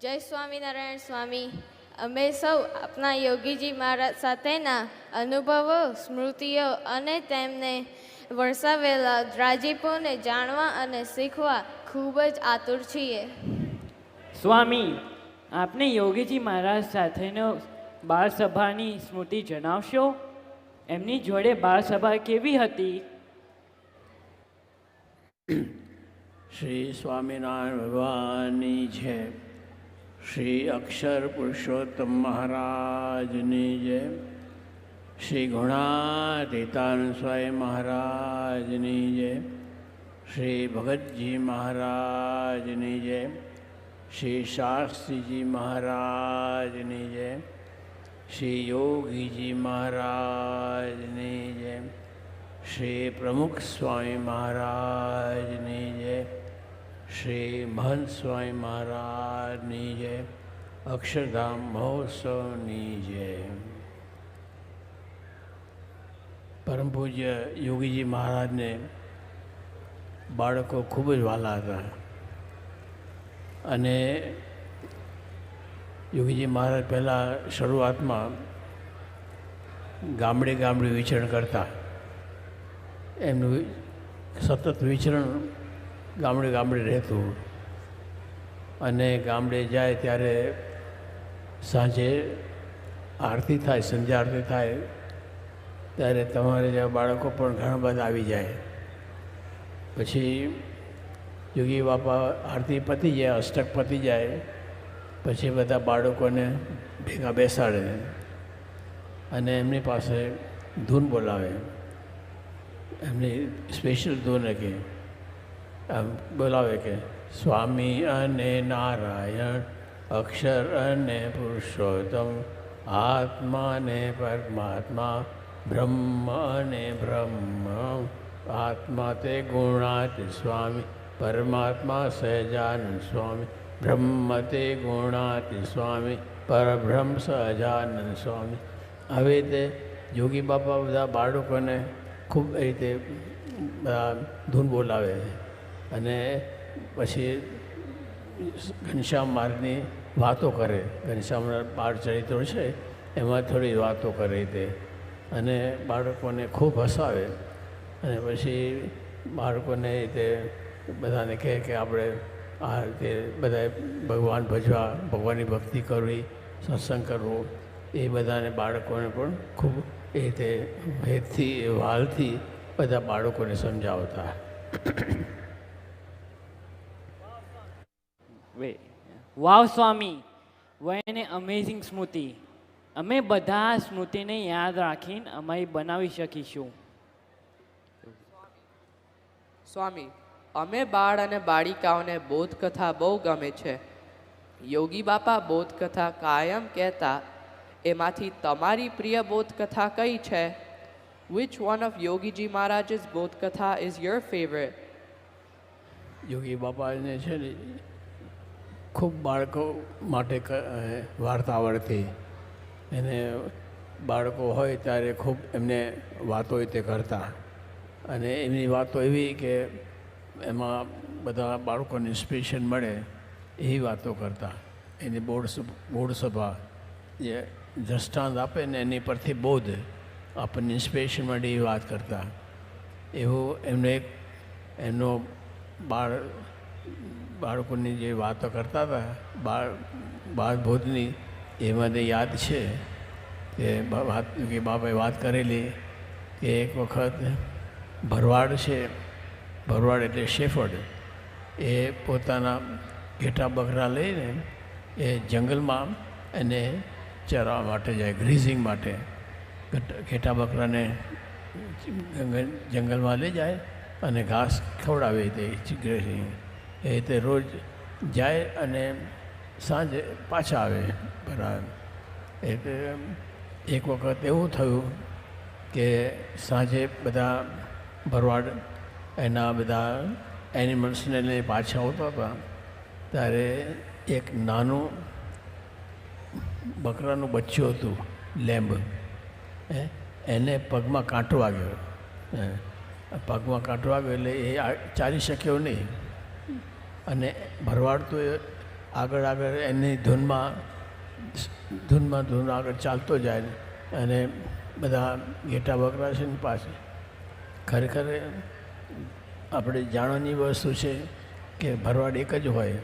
જય સ્વામિનારાયણ સ્વામી. અમે સૌ આપના યોગીજી મહારાજ સાથેના અનુભવો સ્મૃતિઓ અને તેમને વરસાવેલા દ્રાજીપોને જાણવા અને શીખવા ખૂબ જ આતુર છીએ. સ્વામી આપને યોગીજી મહારાજ સાથેનો બાળ સભાની સ્મૃતિ જણાવશો? એમની જોડે બાળ સભા કેવી હતી? શ્રી સ્વામિનારાયણ ભગવાનની છે શ્રી અક્ષર પુરુષોત્તમ મહારાજની જય. શ્રી ગુણાતીતાન સ્વાય મહારાજની જય. શ્રી ભગતજી મહારાજની જય. શ્રી શાસ્ત્રીજી મહારાજની જય. શ્રી યોગીજી મહારાજની જય. શ્રી પ્રમુખ સ્વામી મહારાજની જય. શ્રી મહંત સ્વામી મહારાજની જય. અક્ષરધામ મહોત્સવની જય. પરમ પૂજ્ય યોગીજી મહારાજને બાળકો ખૂબ જ વાલા હતા. અને યોગીજી મહારાજ પહેલાં શરૂઆતમાં ગામડે ગામડે વિચરણ કરતા. એમનું સતત વિચરણ ગામડે ગામડે રહેતું. અને ગામડે જાય ત્યારે સાંજે આરતી થાય, સંધ્યા આરતી થાય, ત્યારે તમારે જેવા બાળકો પણ ઘણા બધા આવી જાય. પછી યોગી બાપા આરતી પતી જાય, અષ્ટક પતી જાય, પછી બધા બાળકોને ભેગા બેસાડે અને એમની પાસે ધૂન બોલાવે. એમની સ્પેશિયલ ધૂન આમ બોલાવે કે, સ્વામી અને નારાયણ, અક્ષર અને પુરુષોત્તમ, આત્મા અને પરમાત્મા, બ્રહ્મ અને બ્રહ્મ, આત્મા તે ગુણાત સ્વામી, પરમાત્મા સહજાનંદ સ્વામી, બ્રહ્મ તે ગુણાત સ્વામી, પરબ્રહ્મ સહજાનંદ સ્વામી. આવી રીતે યોગી બાપા બધા બાળકોને ખૂબ રીતે ધૂન બોલાવે અને પછી ઘનશ્યામ માર્ગની વાતો કરે. ઘનશ્યામના બાળ ચરિત્રો છે, એમાં થોડી વાતો કરે તે. અને બાળકોને ખૂબ હસાવે. અને પછી બાળકોને રીતે બધાને કહે કે આપણે આ રીતે બધાએ ભગવાન ભજવા, ભગવાનની ભક્તિ કરવી, સત્સંગ કરવો. એ બધાને બાળકોને પણ ખૂબ એ રીતે ભેદથી વાલથી બધા બાળકોને સમજાવતા. વે વાવ સ્વામી વયને અમેઝિંગ સ્મૃતિ અમે બધા સ્મૃતિને યાદ રાખીને અમે બનાવી શકીશું. સ્વામી અમે બાળ અને બાળિકાઓને બોધકથા બહુ ગમે છે. યોગી બાપા બોધકથા કાયમ કહેતા એમાંથી તમારી પ્રિય બોધકથા કઈ છે? Which one of Yogiji Maharaj's બોધકથા is your favourite Yogi બાપાને છે ને ખૂબ બાળકો માટે વાર્તા આવડતી એને બાળકો હોય ત્યારે ખૂબ એમને વાતો રીતે કરતા. અને એમની વાતો એવી કે એમાં બધા બાળકોને ઇન્સ્પિરેશન મળે એવી વાતો કરતા. એની બોર્ડ બોર્ડ સભા જે દ્રષ્ટાંત આપે ને એની પરથી બોધ આપણને ઇન્સ્પિરેશન મળે એવી વાત કરતા. એવું એમને એક, એમનો બાળ બાળકોની જે વાતો કરતા હતા, બાળ, બાળભૂતની એ મને યાદ છે કે વાત, કે બાપાએ વાત કરેલી કે એક વખત ભરવાડ છે, ભરવાડ એટલે શેફર્ડ એ પોતાના ઘેટા બકરા લઈને એ જંગલમાં એને ચરવા માટે જાય, ગ્રીઝિંગ માટે. ઘટ- બકરાને જંગલમાં લઈ જાય અને ઘાસ ખવડાવે તે ગ્રેસિંગ એ રીતે રોજ જાય અને સાંજે પાછા આવે એ એટલે એક વખત એવું થયું કે સાંજે બધા ભરવાડ એના બધા એનિમલ્સને લઈ પાછા આવતા હતા. ત્યારે એક નાનું બકરાનું બચ્ચું હતું, લેમ્બ. એને પગમાં કાંટો વાગ્યો. પગમાં કાંટો વાગ્યો એટલે એ ચાલી શક્યો નહીં. અને ભરવાડ તો આગળ આગળ એની ધૂનમાં ધૂનમાં ધૂન આગળ ચાલતો જાય અને બધા ઘેટા બકરા છે ને પાસે. ખરેખર આપણે જાણવાની વસ્તુ છે કે ભરવાડ એક જ હોય,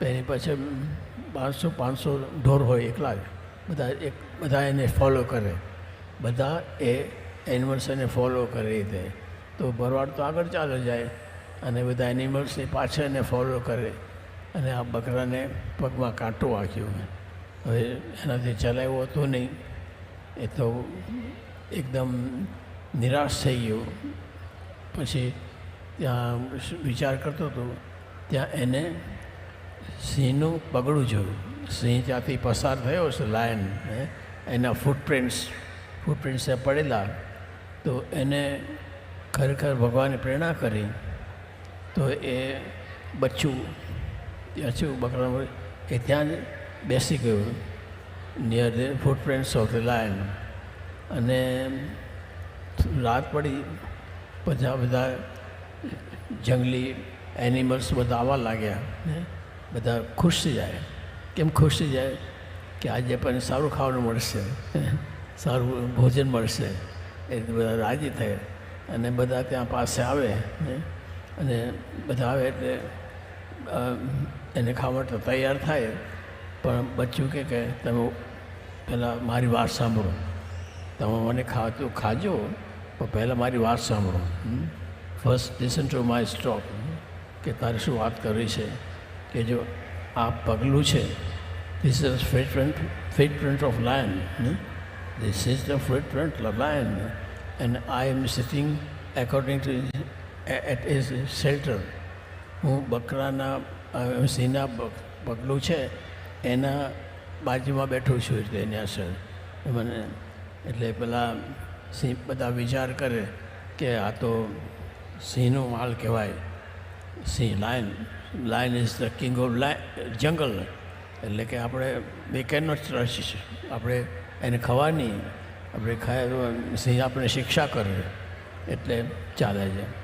એની પાછળ પાંચસો પાંચસો ઢોર હોય એકલા જ. બધા એક, બધા એને ફોલો કરે. બધા એ એનિમલ્સ ફોલો કરે એ રીતે. તો ભરવાડ તો આગળ ચાલે જાય. અને બધા એનિમલ્સની પાછળ એને ફોલો કરે. અને આ બકરાને પગમાં કાંટો વાગ્યો. હવે એનાથી ચલાવ્યો હતો નહીં, એ તો એકદમ નિરાશ થઈ ગયો. પછી ત્યાં વિચાર કરતો હતો, ત્યાં એને સિંહનું પગડું જોયું. સિંહ ત્યાંથી પસાર થયો છે લાયન એના ફૂટપ્રિન્ટ્સ ફૂટપ્રિન્ટ્સે પડેલા. તો એને ખરેખર ભગવાને પ્રેરણા કરી. તો એ બચ્ચું ત્યાં છું બકરા એ ત્યાં જ બેસી ગયું near the footprints of the lion અને રાત પડી, બધા બધા જંગલી એનિમલ્સ બધા આવવા લાગ્યા, ને બધા ખુશ થઈ જાય. કેમ ખુશ થઈ જાય? કે આજે પણ સારું ખાવાનું મળશે, સારું ભોજન મળશે. એ બધા રાજી થાય અને બધા ત્યાં પાસે આવે, ને અને બધા આવે એટલે એને ખાવા માટે તૈયાર થાય, પણ બચ્યું કે કે તમે પહેલાં મારી વાત સાંભળો. તમે મને ખાતું ખાજો, પણ પહેલાં મારી વાત સાંભળો. First listen to my stock કે તારે શું વાત કરવી છે? કે જો આ પગલું છે this is footprint footprint of lion this is the foot print lion and I am sitting according to at is shelter હું બકરાના સિંહના પગલું છે, એના બાજુમાં બેઠો છું એટલે એની અસર. મને એટલે પેલા સિંહ બધા વિચાર કરે કે આ તો સિંહનો માલ કહેવાય. સિંહ lion lion is the king of લાય, જંગલ. એટલે કે આપણે બે કેન નોટ ટ્રસ્ટ આપણે એને ખવાની, આપણે ખાય, સિંહ આપણે શિક્ષા કરે. એટલે ચાલે છે.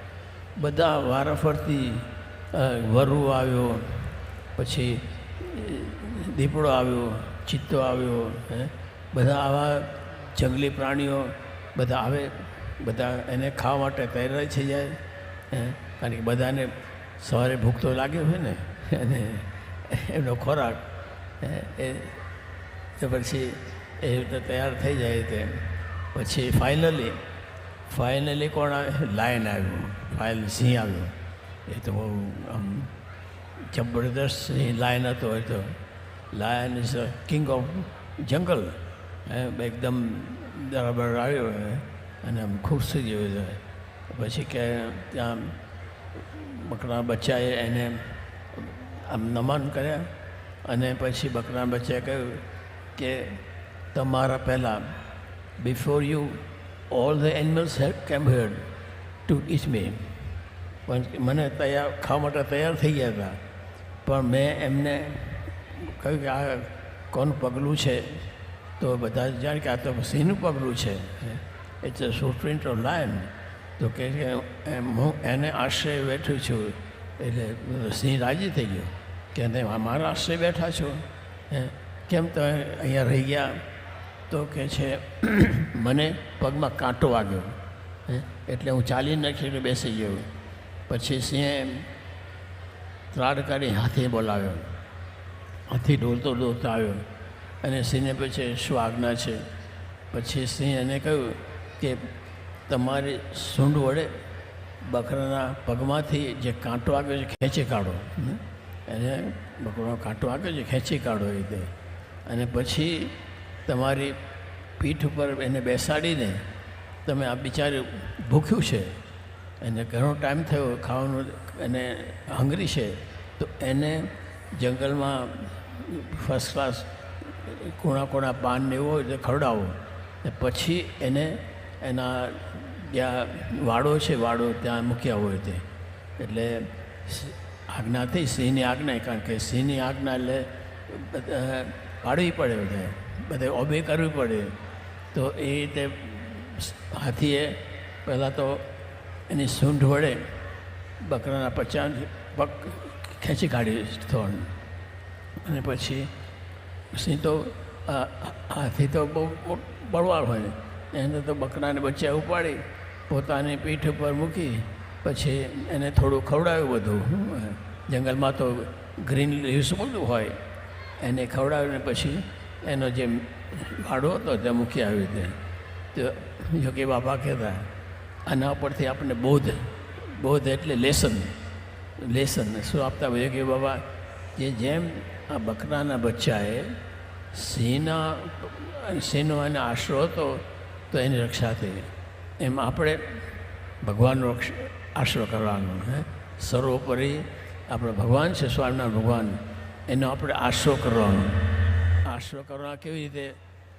બધા વારાફરતી વરુ આવ્યો, પછી દીપડો આવ્યો, ચિત્તો આવ્યો, હે? બધા આવા જંગલી પ્રાણીઓ બધા આવે, બધા એને ખાવા માટે તૈયાર થઈ જાય, હે? કારણ કે બધાને સવારે ભૂખ તો લાગ્યો હોય ને, અને એમનો ખોરાક એ પછી એ રીતે તૈયાર થઈ જાય તે. પછી ફાઇનલી ફાઇનલી કોણ આવે? લાયન આવ્યું. ફાઇલ સિંહ આવ્યો. એ તો બહુ આમ જબરદસ્ત સિંહ લાયન હતો એ તો. Lion is a king of jungle એકદમ બરાબર આવ્યો અને આમ ખુશ થઈ ગયો પછી કે ત્યાં બકરા બચ્ચાએ એને આમ નમન કર્યા અને પછી બકરા બચ્ચાએ કહ્યું કે તમારા પહેલાં before you all the animals help came head to each મી પણ મને તૈયાર, ખાવા માટે તૈયાર થઈ ગયા હતા. પણ મેં એમને કહ્યું કે આ કોનું પગલું છે? તો બધા જાણે કે આ તો સિંહનું પગલું છે. It's a footprint of lion તો કે હું એને આશ્રય બેઠું છું. એટલે સિંહ રાજી થઈ ગયો. કે તમે મારા આશ્રય બેઠા છો? કેમ તમે અહીંયા રહી ગયા? તો કે છે, મને પગમાં કાંટો વાગ્યો. એટલે હું ચાલી નાખીને બેસી ગયો. પછી સિંહે ત્રાડ કાઢી હાથી બોલાવ્યો. હાથી ડોલતો ડોલતો આવ્યો. અને સિંહને પછી, શું આજ્ઞા છે? પછી સિંહ એને કહ્યું કે, તમારી સૂંઢ વડે બકરાના પગમાંથી જે કાંટો આવ્યો છે, ખેંચી કાઢો. એને બકરાનો કાંટો આવ્યો છે, ખેંચી કાઢો એ રીતે. અને પછી તમારી પીઠ ઉપર એને બેસાડીને તમે આ બિચારે ભૂખ્યું છે, એને ઘણો ટાઈમ થયો ખાવાનું એને હંગરી છે, તો એને જંગલમાં ફર્સ્ટ ક્લાસ કોણા કોણા પાન ને એટલે ખવડાવો. પછી એને એના જ્યાં વાડો છે, વાડો ત્યાં મૂક્યા હોય તે. એટલે આજ્ઞા થઈ સિંહની આજ્ઞા કારણ કે સિંહની આજ્ઞા એટલે પાડવી પડે બધે. બધે ઓબે કરવી પડે. તો એ રીતે હાથીએ પહેલાં તો એની સૂંઢ વડે બકરાના પચાસ પગ ખેંચી કાઢી થોડ અને પછી સિંહ તો હાથી તો બહુ બળવાળ હોય. એને તો બકરાને બચ્ચા ઉપાડી પોતાની પીઠ ઉપર મૂકી પછી એને થોડું ખવડાવ્યું બધું. જંગલમાં તો ગ્રીન લીવ્સ બધું હોય. એને ખવડાવીને પછી એનો જે વાડો હતો તે મૂકી આવી રીતે તો યોગી બાપા કહેતા, આના ઉપરથી આપણને બોધ બોધ એટલે લેસન લેસન. શું આપતા યોગી બાબા? કે જેમ આ બકરાના બચ્ચાએ સિંહના સિંહનો એને આશરો હતો, તો એની રક્ષા થઈ. એમ આપણે ભગવાનનો આશરો કરવાનો, હે? સર્વોપરી આપણે ભગવાન છે, સ્વામિનારાયણ ભગવાન. એનો આપણે આશરો કરવાનો. આશરો કરવા કેવી રીતે?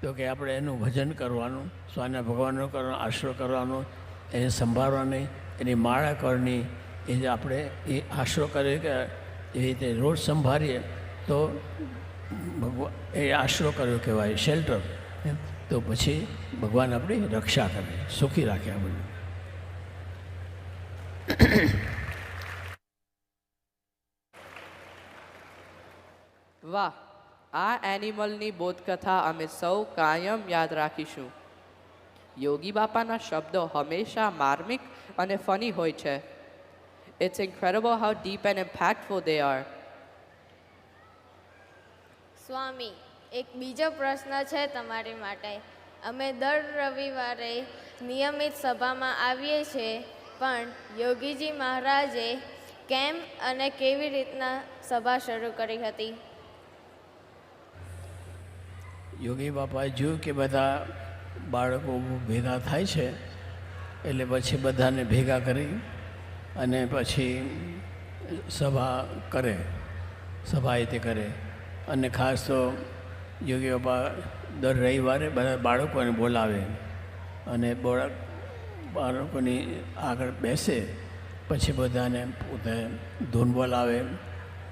તો કે આપણે એનું ભજન કરવાનું સ્વામિના ભગવાનનો કરવાનો આશરો કરવાનો, એને સંભાળવાની, એની માળા કરવાની એ જે આપણે એ આશરો કરીએ કે એ રીતે રોજ સંભાળીએ, તો ભગવાન એ આશરો કર્યો કહેવાય, શેલ્ટર. તો પછી ભગવાન આપણી રક્ષા કરે, સુખી રાખે આપણને વાહ. આ એનિમલની બોધકથા અમે સૌ કાયમ યાદ રાખીશું. યોગી બાપાના શબ્દો હંમેશા માર્મિક અને ફની હોય છે. It's incredible how deep and impactful they are Swami, એક બીજો પ્રશ્ન છે તમારી માટે. અમે દર રવિવારે નિયમિત સભામાં આવીએ છીએ, પણ યોગીજી મહારાજે કેમ અને કેવી રીતના સભા શરૂ કરી હતી? યોગી બાપાએ જોયું કે બધા બાળકો ભેગા થાય છે, એટલે પછી બધાને ભેગા કરી અને પછી સભા કરે, સભા તે કરે. અને ખાસ તો યોગી બાપા દર રવિવારે બધા બાળકોને બોલાવે અને બોળા, બાળકોની આગળ બેસે, પછી બધાને પોતે ધૂન બોલાવે.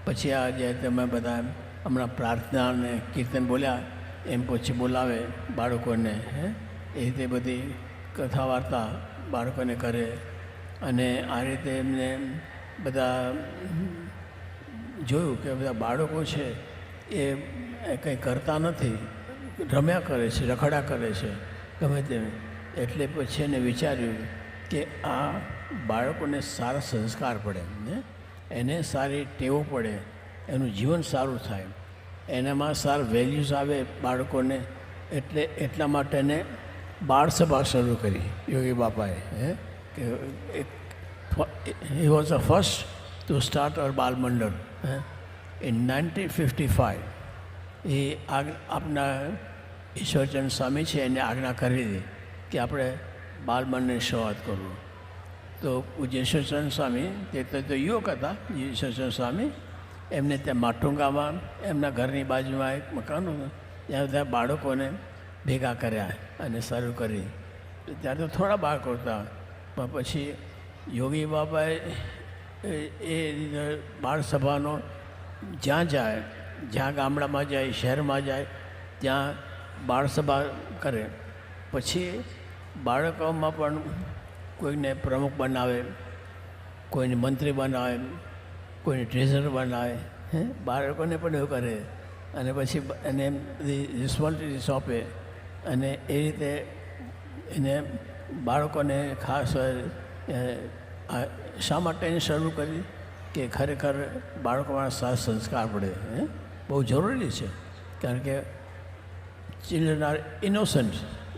પછી આ જે તમે બધા હમણાં પ્રાર્થના અને કીર્તન બોલ્યા એમ પછી બોલાવે બાળકોને, હે? એ રીતે બધી કથા વાર્તા બાળકોને કરે અને આ રીતે એમને બધા જોયું કે બધા બાળકો છે એ કંઈ કરતા નથી, રમ્યા કરે છે, રખડા કરે છે, ગમે તેમ. એટલે પછી એને વિચાર્યું કે આ બાળકોને સારા સંસ્કાર પડે ને એને સારી ટેવો પડે, એનું જીવન સારું થાય. એનામાં સારા વેલ્યુઝ આવે બાળકોને, એટલે એટલા માટેને બાળ સભા શરૂ કરી યોગી બાપાએ, હે? કે he was the first to start uh Balmandal હે? ઇન નાઇન્ટીન ફિફ્ટી ફાઇવ એ આગ, આપના ઈશ્વરચંદ સ્વામી છે, એને આજ્ઞા કરી હતી કે આપણે બાલમંડળની શરૂઆત કરવું. તો પૂજ્ય ઈશ્વરચંદ સ્વામી તો તો યુવક હતા, ઈશ્વરચંદ સ્વામી એમને ત્યાં માટુંગામાં એમના ઘરની બાજુમાં એક મકાન ત્યાં બધા બાળકોને ભેગા કર્યા અને શરૂ કરી. ત્યારે તો થોડા બાળકો હતા, પણ પછી યોગી બાબાએ એ- બાળ સભાનો જ્યાં જાય, જ્યાં ગામડામાં જાય, શહેરમાં જાય, ત્યાં બાળ સભા કરે. પછી બાળકોમાં પણ કોઈને પ્રમુખ બનાવે, કોઈને મંત્રી બનાવે કોઈને ટ્રેઝર બનાવે હે? બાળકોને પણ એવું કરે અને પછી એને બધી રિસ્પોન્સિબિલિટી સોંપે અને એ રીતે એને બાળકોને ખાસ શા માટે એને શરૂ કરી કે ખરેખર બાળકોમાં સારા સંસ્કાર પડે હે? બહુ જરૂરી છે. કારણ કે ચિલ્ડ્રન આર ઇનોસન્ટ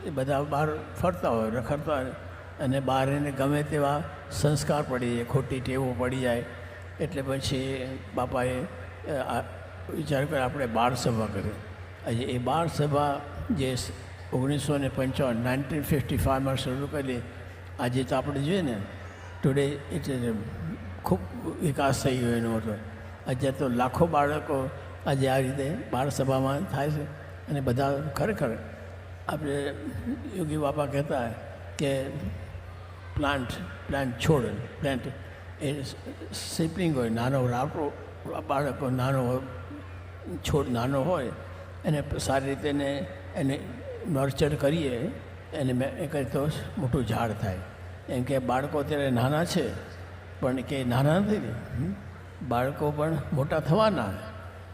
એ બધા બહાર ફરતા હોય રખડતા હોય અને બહાર એને ગમે તેવા સંસ્કાર પડી જાય ખોટી ટેવો પડી જાય એટલે પછી બાપાએ વિચાર કર્યો આપણે બાળ સભા કરી, આજે એ બાળ સભા જે ઓગણીસો ને પંચાવન, નાઇન્ટીન ફિફ્ટી ફાઇવમાં શરૂ કરી, આજે તો આપણે જોઈએ ને, ટુડે એટલે ખૂબ વિકાસ થઈ ગયો એનો હતો. અત્યારે તો લાખો બાળકો આજે આ રીતે બાળ સભામાં થાય છે અને બધા ખરેખર આપણે યોગી બાપા કહેતા કે પ્લાન્ટ પ્લાન્ટ છોડ, પ્લાન્ટ એ સિપલિંગ હોય, નાનો રાપડો બાળકો નાનો છોડ નાનો હોય, એને સારી રીતે એને એને નર્ચર કરીએ, એને મેં, એ તો મોટું ઝાડ થાય. એમ કે બાળકો અત્યારે નાના છે, પણ કે નાના નથી બાળકો પણ મોટા થવાના.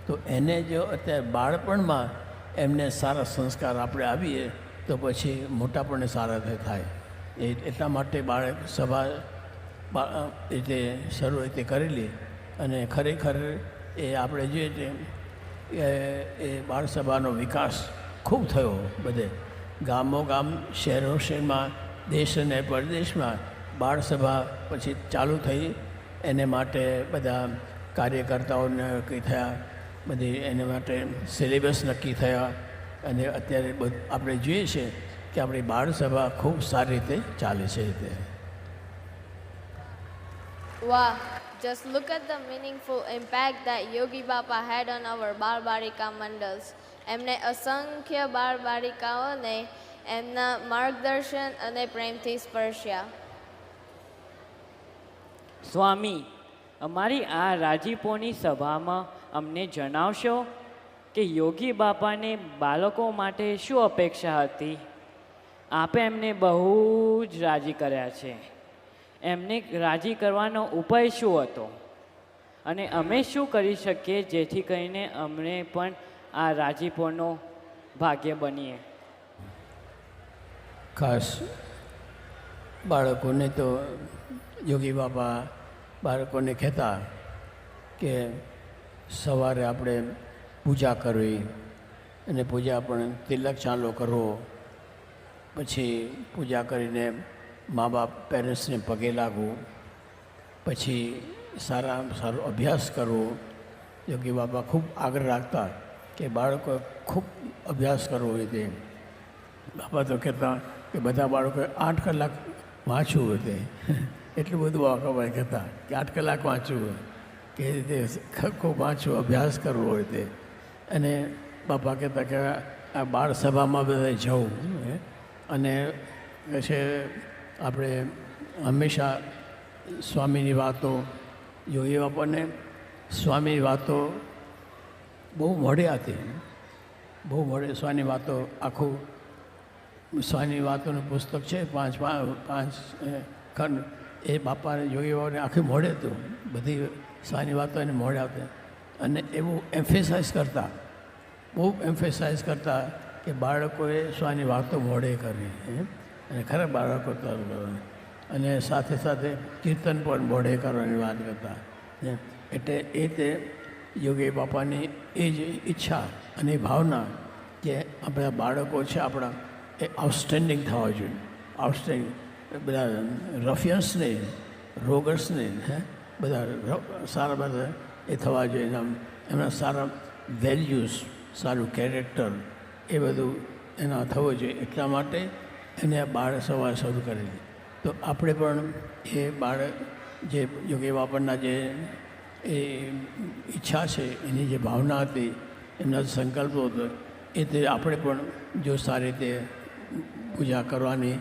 તો એને જો અત્યારે બાળપણમાં એમને સારા સંસ્કાર આપણે આવીએ તો પછી મોટાપણે સારા થાય. એ એટલા માટે બાળક સભા રીતે શરૂ રીતે કરેલી અને ખરેખર એ આપણે જોઈએ તે એ બાળસભાનો વિકાસ ખૂબ થયો બધે. ગામો ગામ, શહેરો શહેરમાં, દેશ અને પરદેશમાં બાળસભા પછી ચાલુ થઈ. એને માટે બધા કાર્યકર્તાઓને નક્કી થયા. બધી એને માટે સિલેબસ નક્કી થયા. અને અત્યારે આપણે જોઈએ છીએ કે આપણી બાળસભા ખૂબ સારી રીતે ચાલે છે રીતે Wow, just look at the meaningful impact that Yogi Bapa had on our Balika Mandals. એમને અસંખ્ય બાળ બાલિકાઓને એમના માર્ગદર્શન અને પ્રેમથી સ્પર્શ્યા. સ્વામી અમારી આ રાજીપોની સભામાં અમને જણાવશો કે યોગી બાપાને બાળકો માટે શું અપેક્ષા હતી? આપે એમને બહુ જ રાજી કર્યા છે. એમને રાજી કરવાનો ઉપાય શું હતો? અને અમે શું કરી શકીએ જેથી કરીને અમને પણ આ રાજીપોનો ભાગ્ય બનીએ? ખાસ બાળકોને તો યોગી બાબા બાળકોને કહેતા કે સવારે આપણે પૂજા કરવી અને પૂજા પણ તિલક ચાલો કરવો, પછી પૂજા કરીને મા બાપ પેરેન્ટ્સને પગે લાગવું પછી સારા સારો અભ્યાસ કરવો યોગી બાપા ખૂબ આગળ રાખતા કે બાળકો ખૂબ અભ્યાસ કરવો હોય તે. બાપા તો કહેતા કે બધા બાળકોએ આઠ કલાક વાંચવું હોય તે. એટલું બધું બાપા કહેતા કે આઠ કલાક વાંચવું હોય. કે રીતે ખૂબ વાંચવું અભ્યાસ કરવો હોય તે. અને બાપા કહેતા કે આ બાળ સભામાં બધા જવું અને પછી આપણે હંમેશા સ્વામીની વાતો યોગી બાપાને સ્વામીની વાતો બહુ મોડે હતી બહુ મોડે સ્વાની વાતો આખું સ્વાની વાતોનું પુસ્તક છે, પાંચ પાંચ ખંડ. એ બાપાને યોગી બાપાને આખી મોડે હતું બધી સ્વાની વાતો એને મોડે આવતી. અને એવું એમ્ફેસાઇઝ કરતા. બહુ એમ્ફેસાઇઝ કરતા કે બાળકોએ સ્વાની વાતો મોડે કરવી. અને ખરા બાળકો તો અને સાથે સાથે કીર્તન પણ મોડે કરવાની વાત કરતા. એટલે એ તે યોગી બાપાની એ જ ઈચ્છા અને ભાવના કે આપણા બાળકો છે આપણા, એ આઉટસ્ટેન્ડિંગ થવા જોઈએ. આઉટસ્ટેન્ડિંગ બધા રફિયન્સને રોગર્સને, હે, બધા સારા બધા એ થવા જોઈએ. એમના સારા વેલ્યુઝ સારું કેરેક્ટર એ બધું એના થવું જોઈએ. એટલા માટે એને બાળ સવાર શરૂ કરેલી. તો આપણે પણ એ બાળક જે યોગી બાપરના જે એ ઈચ્છા છે, એની જે ભાવના હતી, એમના સંકલ્પ હતો, એ તે આપણે પણ જો સારી રીતે પૂજા કરવાની,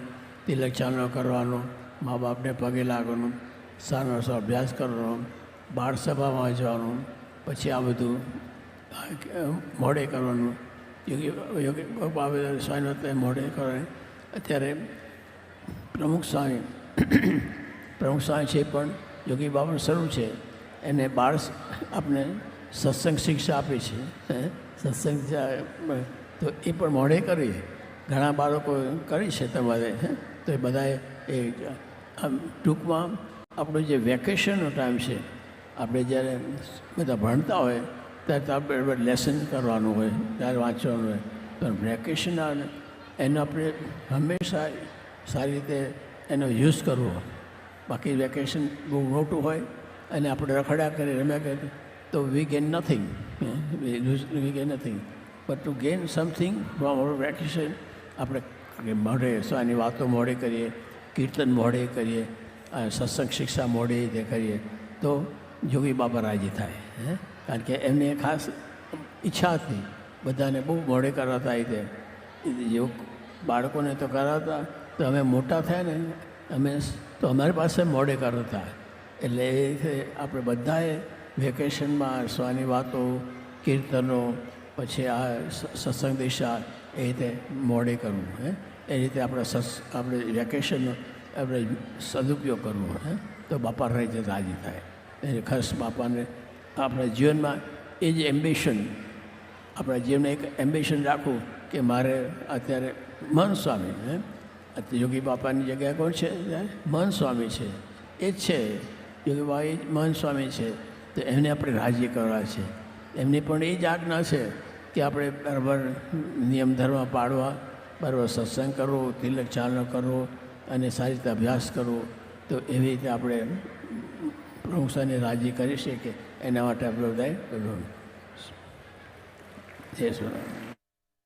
તિલક ચાંદલો કરવાનો, મા બાપને પગે લાગવાનું સારો સારો અભ્યાસ કરવાનો બાળ સભામાં જવાનું, પછી આ બધું મોડે કરવાનું. યોગી યોગી બાબા સ્વામી મોડે કરવાનું અત્યારે પ્રમુખ સ્વામી પ્રમુખ સ્વામી છે પણ યોગી બાબા શરૂ છે. એને બાળ આપણે સત્સંગ શિક્ષા આપી છે? સત્સંગ તો એ પણ મોઢે કરી. ઘણા બાળકો કરી છે તમારે? તો એ બધાએ એ આમ ટૂંકમાં આપણું જે વેકેશનનો ટાઈમ છે, આપણે જ્યારે બધા ભણતા હોય, ત્યારે આપણે લેસન કરવાનું હોય, ત્યારે વાંચવાનું હોય. પણ વેકેશન આવે એનો આપણે હંમેશા સારી રીતે એનો યુઝ કરવો. બાકી વેકેશન બહુ મોટું હોય અને આપણે રખડ્યા કરીએ રમ્યા કરીએ તો we gain nothing we gain nothing but to gain something from our vacation આપણે મોઢે સ્વાની વાતો મોડે કરીએ, કીર્તન મોડે કરીએ સત્સંગ શિક્ષા મોડે રીતે કરીએ, તો જોગી બાબા રાજી થાય. હે? કારણ કે એમને ખાસ ઈચ્છા હતી. બધાને બહુ મોડે કરાતા આવી તે. યોગ બાળકોને તો કરાવતા. તો અમે મોટા થયા ને, અમે તો અમારી પાસે મોડે કરાવતા એટલે એ રીતે આપણે બધાએ વેકેશનમાં સ્વાની વાતો, કીર્તનો, પછી આ સત્સંગ દિશા એ રીતે મોડે કરવું, હે? એ રીતે આપણે સત્સ આપણે વેકેશનનો આપણે સદુપયોગ કરવો, હે? તો બાપા રહી રાજી થાય. એટલે ખાસ બાપાને આપણા જીવનમાં એ જ એમ્બિશન આપણા જીવનને એક એમ્બિશન રાખવું કે મારે અત્યારે મહન સ્વામી હે અત્યારે યોગી બાપાની જગ્યાએ કોણ છે? મહન સ્વામી છે. એ જ છે. યોગી બાપા એ મહન સ્વામી છે. તો એમને આપણે રાજી કરવા છે. એમની પણ એ જ આજ્ઞા છે કે આપણે બરાબર નિયમ ધર્મ પાડવા બરાબર સત્સંગ કરવો, તિલક ચાલનો કરવો અને સારી રીતે અભ્યાસ કરવો. તો એવી રીતે આપણે પ્રમુખ સાહેબને રાજી કરી શકીએ. એના માટે આપણે બધાએ જય સ્વામી